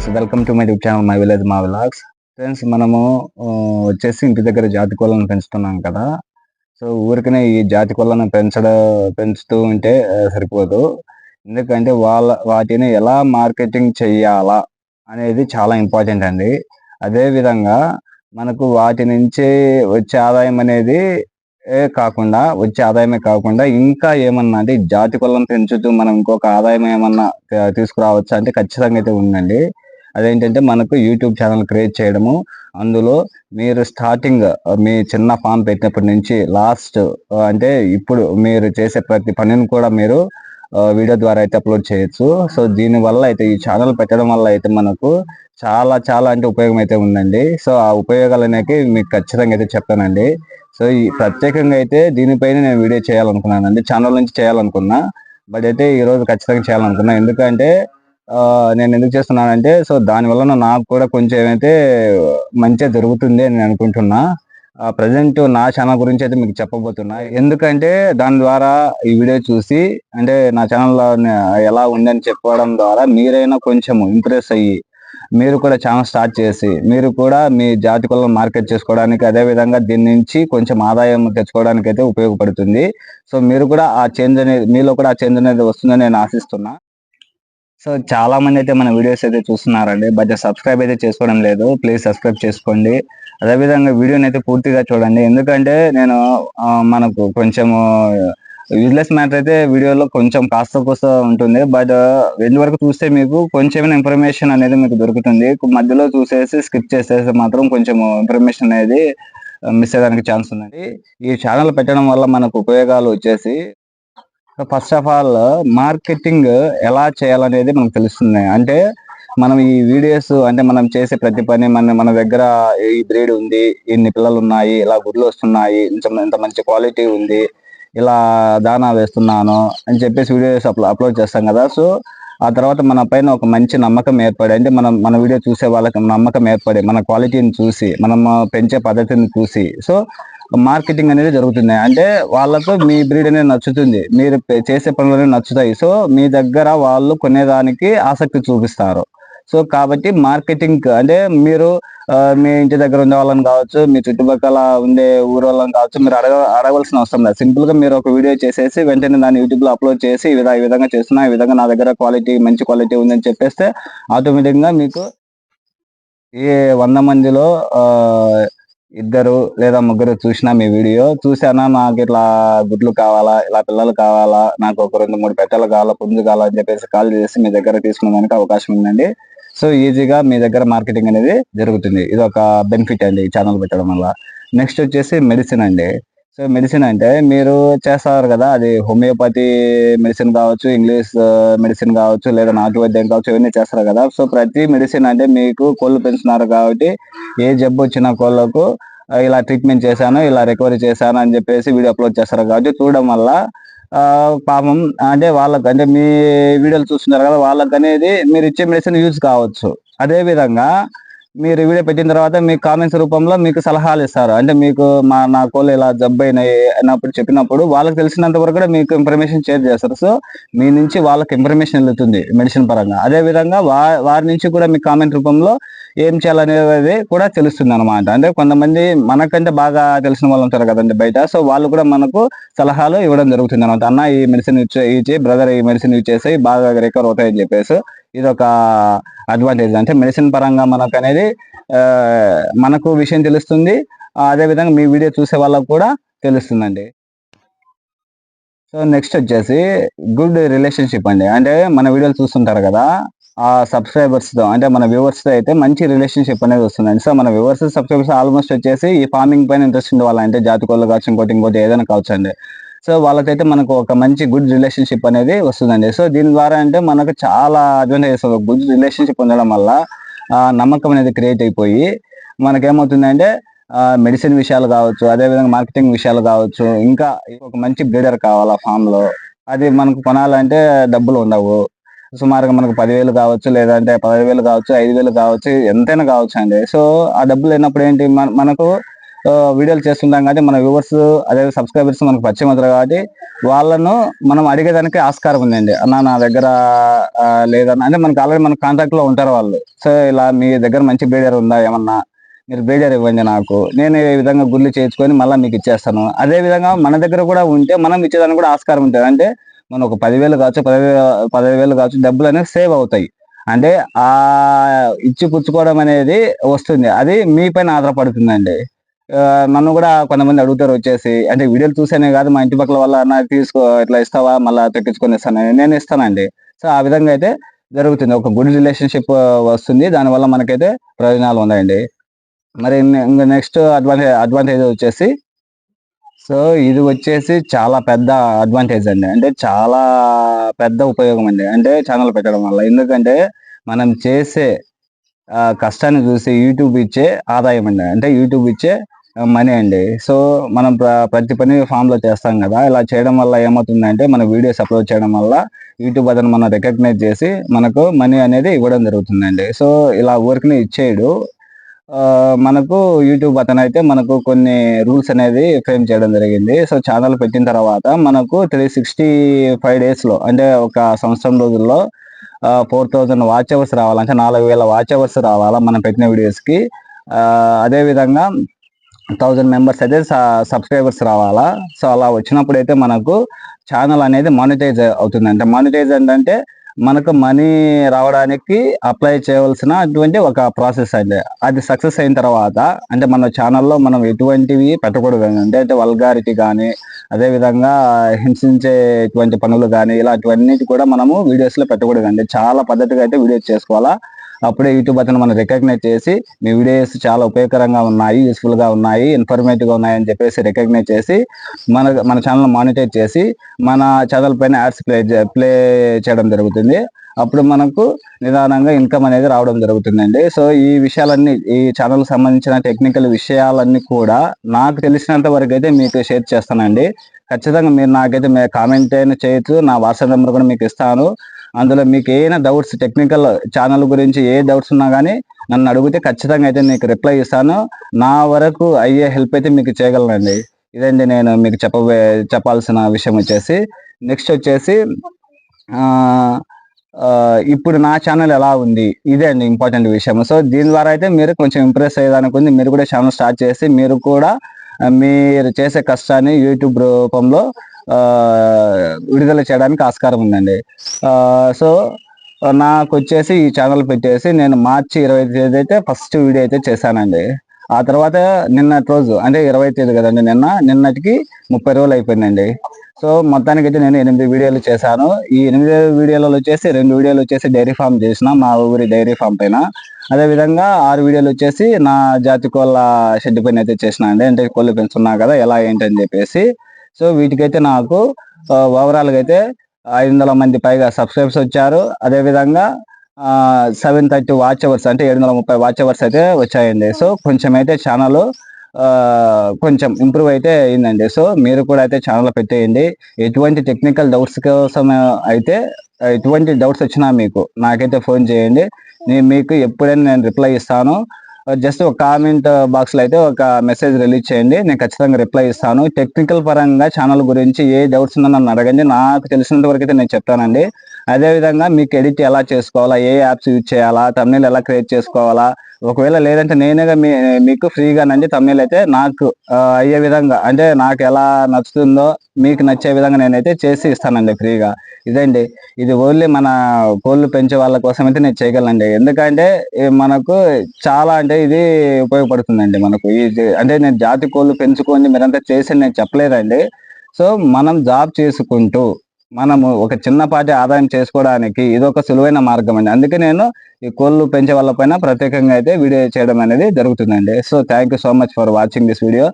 Friends welcome to my YouTube channel my village మా vlogs. Friends మనము వచ్చేసి ఇంటి దగ్గర జాతి కోళ్ళను పెంచుతున్నాం కదా. సో ఊరికనే ఈ జాతి కోళ్ళను పెంచడం పెంచుతూ ఉంటే సరిపోదు. ఎందుకంటే వాళ్ళ వాటిని ఎలా మార్కెటింగ్ చేయాలా అనేది చాలా ఇంపార్టెంట్ అండి. అదే విధంగా మనకు వాటి నుంచి వచ్చే ఆదాయం అనేది కాకుండా వచ్చే ఆదాయమే కాకుండా ఇంకా ఏమన్నా అంటే జాతి కొలను పెంచుతూ మనం ఇంకొక ఆదాయం ఏమన్నా తీసుకురావచ్చా అంటే ఖచ్చితంగా అయితే ఉందండి. అదేంటంటే మనకు యూట్యూబ్ ఛానల్ క్రియేట్ చేయడము అందులో మీరు స్టార్టింగ్ మీ చిన్న ఫామ్ పెట్టినప్పటి నుంచి లాస్ట్ అంటే ఇప్పుడు మీరు చేసే ప్రతి పనిని కూడా మీరు వీడియో ద్వారా అయితే అప్లోడ్ చేయొచ్చు. సో దీని వల్ల అయితే ఈ ఛానల్ పెట్టడం వల్ల అయితే మనకు చాలా చాలా అంటే ఉపయోగం అయితే ఉందండి. సో ఆ ఉపయోగాలు అనేవి మీకు ఖచ్చితంగా అయితే చెప్తానండి. సో ఈ ప్రత్యేకంగా అయితే దీనిపైన నేను వీడియో చేయాలనుకున్నానండి. ఛానల్ నుంచి చేయాలనుకున్నా బట్ అయితే ఈరోజు ఖచ్చితంగా చేయాలనుకున్నా. ఎందుకంటే నేను ఎందుకు చేస్తున్నానంటే సో దాని నాకు కూడా కొంచెం ఏమైతే మంచిగా జరుగుతుంది అని నేను అనుకుంటున్నా. ప్రజెంట్ నా ఛానల్ గురించి అయితే మీకు చెప్పబోతున్నా. ఎందుకంటే దాని ద్వారా ఈ వీడియో చూసి అంటే నా ఛానల్లో ఎలా ఉందని చెప్పడం ద్వారా మీరైనా కొంచెం ఇంప్రెస్ అయ్యి మీరు కూడా ఛానల్ స్టార్ట్ చేసి మీరు కూడా మీ జాతి కులం మార్కెట్ చేసుకోవడానికి అదే విధంగా దీని నుంచి కొంచెం ఆదాయం తెచ్చుకోవడానికి అయితే ఉపయోగపడుతుంది. సో మీరు కూడా ఆ చేంజ్ అనేది మీలో కూడా ఆ చేంజ్ అనేది వస్తుందని నేను ఆశిస్తున్నా. సో చాలా మంది అయితే మన వీడియోస్ అయితే చూస్తున్నారండి. బట్ సబ్స్క్రైబ్ అయితే చేసుకోవడం లేదు. ప్లీజ్ సబ్స్క్రైబ్ చేసుకోండి. అదేవిధంగా వీడియోని అయితే పూర్తిగా చూడండి. ఎందుకంటే నేను మనకు కొంచెము uh, యూజ్లెస్ మ్యాటర్ అయితే వీడియోలో కొంచెం కాస్త కోస్త ఉంటుంది. బట్ uh, ఎండ్ వరకు చూస్తే మీకు కొంచెం ఇన్ఫర్మేషన్ అనేది మీకు దొరుకుతుంది. మధ్యలో చూసేసి స్కిప్ చేసేసి మాత్రం కొంచెం ఇన్ఫర్మేషన్ అనేది మిస్ అయ్యడానికి ఛాన్స్ ఉందండి. ఈ ఛానల్ పెట్టడం వల్ల మనకు ఉపయోగాలు వచ్చేసి ఫస్ట్ ఆఫ్ ఆల్ మార్కెటింగ్ ఎలా చేయాలనేది మనకు తెలుస్తుంది. అంటే మనం ఈ వీడియోస్ అంటే మనం చేసే ప్రతి పని మన మన దగ్గర ఈ బ్రీడ్ ఉంది ఇన్ని పిల్లలు ఉన్నాయి ఇలా గుడ్లు వస్తున్నాయి ఇంత మంచి క్వాలిటీ ఉంది ఇలా దానా వేస్తున్నాను అని చెప్పేసి వీడియోస్ అప్లోడ్ చేస్తాం కదా. సో ఆ తర్వాత మన పైన ఒక మంచి నమ్మకం ఏర్పడి అంటే మనం మన వీడియో చూసే వాళ్ళకి నమ్మకం ఏర్పడి మన క్వాలిటీని చూసి మనం పెంచే పద్ధతిని చూసి సో మార్కెటింగ్ అనేది జరుగుతుంది. అంటే వాళ్ళకు మీ బ్రీడ్ అనేది నచ్చుతుంది. మీరు చేసే పనులు అనేవి నచ్చుతాయి. సో మీ దగ్గర వాళ్ళు కొనేదానికి ఆసక్తి చూపిస్తారు. సో కాబట్టి మార్కెటింగ్ అంటే మీరు మీ ఇంటి దగ్గర ఉండే వాళ్ళని కావచ్చు మీ చుట్టుపక్కల ఉండే ఊరు వాళ్ళని కావచ్చు మీరు అడగ అడగవలసిన అవసరం లేదు. సింపుల్గా మీరు ఒక వీడియో చేసేసి వెంటనే దాన్ని యూట్యూబ్లో అప్లోడ్ చేసి ఈ విధంగా ఈ విధంగా చేస్తున్నా ఈ విధంగా నా దగ్గర క్వాలిటీ మంచి క్వాలిటీ ఉందని చెప్పేస్తే ఆటోమేటిక్గా మీకు ఈ వంద మందిలో ఆ ఇద్దరు లేదా ముగ్గురు చూసినా మీ వీడియో చూసానా నాకు ఇట్లా గుడ్లు కావాలా ఇలా పిల్లలు కావాలా నాకు ఒక రెండు మూడు పెట్టలు కావాలా పుంజు కావాలా అని చెప్పేసి కాల్ చేసి మీ దగ్గర తీసుకునేదానికి అవకాశం ఉందండి. సో ఈజీగా మీ దగ్గర మార్కెటింగ్ అనేది జరుగుతుంది. ఇది ఒక బెనిఫిట్ అండి ఈ ఛానల్ పెట్టడం వల్ల. నెక్స్ట్ వచ్చేసి మెడిసిన్ అండి. సో మెడిసిన్ అంటే మీరు చేస్తారు కదా అది హోమియోపతి మెడిసిన్ కావచ్చు ఇంగ్లీష్ మెడిసిన్ uh, కావచ్చు లేదా నాటు వైద్యం కావచ్చు ఇవన్నీ చేస్తారు కదా. సో ప్రతి మెడిసిన్ అంటే మీకు కోళ్ళు పెంచుతున్నారు కాబట్టి ఏ జబ్బు వచ్చిన కోళ్ళకు uh, ఇలా ట్రీట్మెంట్ చేశాను ఇలా రికవరీ చేశాను అని చెప్పేసి వీడియో అప్లోడ్ చేస్తారు కాబట్టి చూడడం వల్ల uh, పాపం అంటే వాళ్ళకి అంటే మీ వీడియోలు చూస్తున్నారు కదా వాళ్ళకు అనేది మీరు ఇచ్చే మెడిసిన్ యూజ్ కావచ్చు. అదే విధంగా మీరు వీడియో పెట్టిన తర్వాత మీ కామెంట్స్ రూపంలో మీకు సలహాలు ఇస్తారు. అంటే మీకు మా నా కోళ్ళు ఇలా జబ్బు అయినాయి అన్నప్పుడు చెప్పినప్పుడు వాళ్ళకి తెలిసినంత వరకు కూడా మీకు ఇన్ఫర్మేషన్ షేర్ చేస్తారు. సో మీ నుంచి వాళ్ళకి ఇన్ఫర్మేషన్ వెళ్తుంది మెడిసిన్ పరంగా. అదే విధంగా వా వారి నుంచి కూడా మీ కామెంట్ రూపంలో ఏం చేయాలనేది కూడా తెలుస్తుంది అనమాట అంటే కొంతమంది మనకంటే బాగా తెలిసిన వాళ్ళు ఉంటారు కదండి బయట. సో వాళ్ళు కూడా మనకు సలహాలు ఇవ్వడం జరుగుతుంది అనమాట అన్న ఈ మెడిసిన్ ఇచ్చి బ్రదర్ ఈ మెడిసిన్ ఇచ్చేసి బాగా రికవర్ అవుతాయని చెప్పేసి ఇది ఒక అడ్వాంటేజ్. అంటే మెడిసిన్ పరంగా మనకు అనేది మనకు విషయం తెలుస్తుంది. అదేవిధంగా అదే విధంగా మీ వీడియో చూసే వాళ్ళకు కూడా తెలుస్తుందండి. సో నెక్స్ట్ వచ్చేసి గుడ్ రిలేషన్షిప్ అండి. అంటే మన వీడియోలు చూస్తుంటారు కదా ఆ సబ్స్క్రైబర్స్తో అంటే మన వ్యూవర్స్తో అయితే మంచి రిలేషన్షిప్ అనేది వస్తుందండి. సో మన వ్యూవర్స్ సబ్స్క్రైబర్స్ ఆల్మోస్ట్ వచ్చేసి ఈ ఫార్మింగ్ పైన ఇంట్రెస్ట్ ఉండే వాళ్ళు అంటే జాతి కోళ్ళు కావచ్చు ఇంకోటి ఇంకోటి ఏదైనా కావచ్చు అండి. సో వాళ్ళకైతే మనకు ఒక మంచి గుడ్ రిలేషన్షిప్ అనేది వస్తుందండి. సో దీని ద్వారా అంటే మనకు చాలా అడ్వాంటేజెస్ గుడ్ రిలేషన్షిప్ ఉండడం వల్ల నమ్మకం అనేది క్రియేట్ అయిపోయి మనకేమవుతుందంటే మెడిసిన్ విషయాలు కావచ్చు అదే విధంగా మార్కెటింగ్ విషయాలు కావచ్చు ఇంకా ఒక మంచి బ్రీడర్ కావాలి ఫామ్లో అది మనకు కొనాలంటే డబ్బులు ఉండవు. సుమారుగా మనకు పదివేలు కావచ్చు లేదంటే పదివేలు వేలు కావచ్చు ఐదు వేలు కావచ్చు ఎంతైనా కావచ్చు అండి. సో ఆ డబ్బులు లేనప్పుడు ఏంటి మన- మనకు వీడియోలు చేస్తుంటాం కాబట్టి మన వ్యూవర్స్ అదే సబ్స్క్రైబర్స్ మనకు పరిచయం అవుతారు కాబట్టి వాళ్ళను మనం అడిగేదానికి ఆస్కారం ఉందండి. అన్న నా దగ్గర లేదన్నా లేదన్న అంటే మనకు ఆల్రెడీ మన కాంటాక్ట్లో ఉంటారు వాళ్ళు. సో ఇలా మీ దగ్గర మంచి బేడర్ ఉందా? ఏమన్నా? మీరు బేడర్ ఇవ్వండి నాకు. నేను ఈ విధంగా గుళ్ళు చేయించుకొని మళ్ళీ మీకు ఇచ్చేస్తాను. అదే విధంగా మన దగ్గర కూడా ఉంటే మనం ఇచ్చేదానికి కూడా ఆస్కారం ఉంటుంది. అంటే మనం ఒక పదివేలు కావచ్చు పదివేలు పదివేలు కావచ్చు డబ్బులు అనేవి సేవ్ అవుతాయి. అంటే ఆ ఇచ్చి పుచ్చుకోవడం అనేది వస్తుంది. అది మీ పైన ఆధారపడుతుందండి. నన్ను కూడా కొంతమంది అడుగుతారు వచ్చేసి అంటే వీడియోలు చూసానే కాదు మా ఇంటి పక్కల వల్ల నాకు తీసుకో ఇట్లా ఇస్తావా మళ్ళీ తెప్పించుకొని ఇస్తాను నేను ఇస్తానండి. సో ఆ విధంగా అయితే జరుగుతుంది. ఒక గుడ్ రిలేషన్షిప్ వస్తుంది. దానివల్ల మనకైతే ప్రయోజనాలు ఉన్నాయండి. మరి ఇంకా నెక్స్ట్ అడ్వాంటేజ్ అడ్వాంటేజ్ వచ్చేసి సో ఇది వచ్చేసి చాలా పెద్ద అడ్వాంటేజ్ అండి. అంటే చాలా పెద్ద ఉపయోగం అండి. అంటే ఛానల్ పెట్టడం వల్ల. ఎందుకంటే మనం చేసే కష్టాన్ని చూసి యూట్యూబ్ ఇచ్చే ఆదాయం అండి. అంటే యూట్యూబ్ ఇచ్చే మనీ అండి. సో మనం ప్రతి పని ఫామ్లో చేస్తాం కదా. ఇలా చేయడం వల్ల ఏమవుతుందంటే మన వీడియోస్ అప్లోడ్ చేయడం వల్ల యూట్యూబ్ అతను మనం రికగ్నైజ్ చేసి మనకు మనీ అనేది ఇవ్వడం జరుగుతుందండి. సో ఇలా ఊరికి ఇచ్చేయడు. మనకు యూట్యూబ్ అతను అయితే మనకు కొన్ని రూల్స్ అనేది ఫ్రేమ్ చేయడం జరిగింది. సో ఛానల్ పెట్టిన తర్వాత మనకు త్రీ సిక్స్టీ ఫైవ్ డేస్లో అంటే ఒక సంవత్సరం రోజుల్లో ఫోర్ థౌజండ్ వాచ్ అవర్స్ రావాలి అంటే నాలుగు వేల వాచ్ అవర్స్ రావాలా మనం పెట్టిన వీడియోస్కి. అదేవిధంగా థౌజండ్ మెంబర్స్ అయితే సబ్స్క్రైబర్స్ రావాలా. సో అలా వచ్చినప్పుడు అయితే మనకు ఛానల్ అనేది మానిటైజ్ అవుతుంది అంటే మానిటైజ్ ఏంటంటే మనకు మనీ రావడానికి అప్లై చేయవలసిన అటువంటి ఒక ప్రాసెస్ అండి అది సక్సెస్ అయిన తర్వాత అంటే మన ఛానల్లో మనం ఎటువంటివి పెట్టకూడదు అంటే అంటే వల్గారిటీ కానీ అదే విధంగా హింసించే ఇటువంటి పనులు కానీ ఇలాంటివన్నిటి కూడా మనము వీడియోస్లో పెట్టకూడదు అండి చాలా పద్ధతిగా అయితే వీడియోస్ చేసుకోవాలా? అప్పుడే యూట్యూబ్ అతను మనం రికగ్నైజ్ చేసి మీ వీడియోస్ చాలా ఉపయోగకరంగా ఉన్నాయి యూస్ఫుల్గా ఉన్నాయి ఇన్ఫర్మేటివ్గా ఉన్నాయి అని చెప్పేసి రికగ్నైజ్ చేసి మన మన ఛానల్ మానిటైజ్ చేసి మన ఛానల్ పైన యాడ్స్ ప్లే ప్లే చేయడం జరుగుతుంది. అప్పుడు మనకు నిదానంగా ఇన్కమ్ అనేది రావడం జరుగుతుందండి. సో ఈ విషయాలన్నీ ఈ ఛానల్ సంబంధించిన టెక్నికల్ విషయాలన్నీ కూడా నాకు తెలిసినంత వరకు అయితే మీకు షేర్ చేస్తానండి. ఖచ్చితంగా మీరు నాకైతే కామెంట్ అయినా చేయొచ్చు. నా వాట్సాప్ నెంబర్ కూడా మీకు ఇస్తాను. అందులో మీకు ఏమైనా డౌట్స్ టెక్నికల్ ఛానల్ గురించి ఏ డౌట్స్ ఉన్నా కానీ నన్ను అడిగితే ఖచ్చితంగా అయితే మీకు రిప్లై ఇస్తాను. నా వరకు అయ్యే హెల్ప్ అయితే మీకు చేయగలనండి. ఇదండి నేను మీకు చెప్పబోయే చెప్పాల్సిన విషయం వచ్చేసి. నెక్స్ట్ వచ్చేసి ఇప్పుడు నా ఛానల్ ఎలా ఉంది? ఇదే అండి ఇంపార్టెంట్ విషయం. సో దీని ద్వారా అయితే మీరు కొంచెం ఇంప్రెస్ అయ్యేదానికి ఉంది. మీరు కూడా ఛానల్ స్టార్ట్ చేసి మీరు కూడా మీరు చేసే కష్టాన్ని యూట్యూబ్ రూపంలో విడుదల చేయడానికి ఆస్కారం ఉందండి. సో నాకు వచ్చేసి ఈ ఛానల్ పెట్టేసి నేను మార్చి ఇరవై తేదీ అయితే ఫస్ట్ వీడియో అయితే చేశానండి. ఆ తర్వాత నిన్నటి రోజు అంటే ఇరవై తేదీ కదండి నిన్న నిన్నటికి ముప్పై రోజులు అయిపోయిందండి. సో మొత్తానికి అయితే నేను ఎనిమిది వీడియోలు చేశాను. ఈ ఎనిమిది వీడియోలలో వచ్చేసి రెండు వీడియోలు వచ్చేసి డైరీ ఫామ్ చేసిన మా ఊరి డైరీ ఫామ్ పైన. అదే విధంగా ఆరు వీడియోలు వచ్చేసి నా జాతి కోళ్ళ షెడ్ పైన అయితే చేసిన అండి. అంటే కోళ్ళు పెంచున్నా కదా ఎలా ఏంటని చెప్పేసి. సో వీటికైతే నాకు ఓవరాల్ అయితే ఐదు వందల మంది పైగా సబ్స్క్రైబ్స్ వచ్చారు. అదేవిధంగా సెవెన్ థర్టీ వాచ్ అవర్స్ అంటే ఏడు వందల ముప్పై వాచ్ అవర్స్ అయితే వచ్చాయండి. సో కొంచెం అయితే ఛానల్ కొంచెం ఇంప్రూవ్ అయితే అయిందండి. సో మీరు కూడా అయితే ఛానల్ పెట్టేయండి. ఎటువంటి టెక్నికల్ డౌట్స్ కోసం అయితే ఎటువంటి డౌట్స్ వచ్చినా మీకు నాకైతే ఫోన్ చేయండి. నేను మీకు ఎప్పుడైనా నేను రిప్లై ఇస్తాను. జస్ట్ ఒక కామెంట్ బాక్స్లో అయితే ఒక మెసేజ్ రిలీజ్ చేయండి. నేను ఖచ్చితంగా రిప్లై ఇస్తాను. టెక్నికల్ పరంగా ఛానల్ గురించి ఏ డౌట్స్ ఉన్నా నన్ను అడగండి. నాకు తెలిసినంత వరకు అయితే నేను చెప్తానండి. అదే విధంగా మీకు ఎడిట్ ఎలా చేసుకోవాలా ఏ యాప్స్ యూజ్ చేయాలా తమిళ ఎలా క్రియేట్ చేసుకోవాలా ఒకవేళ లేదంటే నేనేగా మీ మీకు ఫ్రీగా నండి తమిళ అయితే నాకు అయ్యే విధంగా అంటే నాకు ఎలా నచ్చుతుందో మీకు నచ్చే విధంగా నేనైతే చేసి ఇస్తానండి ఫ్రీగా ఇదండి. ఇది ఓన్లీ మన కోళ్ళు పెంచే వాళ్ళ కోసం అయితే నేను చేయగలండి ఎందుకంటే మనకు చాలా అంటే ఇది ఉపయోగపడుతుందండి మనకు. ఇది అంటే నేను జాతి కోళ్ళు పెంచుకొని మీరంతా చేసి నేను చెప్పలేదండి. సో మనం జాబ్ చేసుకుంటూ మనము ఒక చిన్నపాటి ఆదాయం చేసుకోవడానికి ఇది ఒక సులువైన మార్గం అండి. అందుకే నేను ఈ కోళ్ళు పెంచే వాళ్ళ పైన ప్రత్యేకంగా అయితే వీడియో చేయడం అనేది జరుగుతుందండి. So thank you so much for watching this video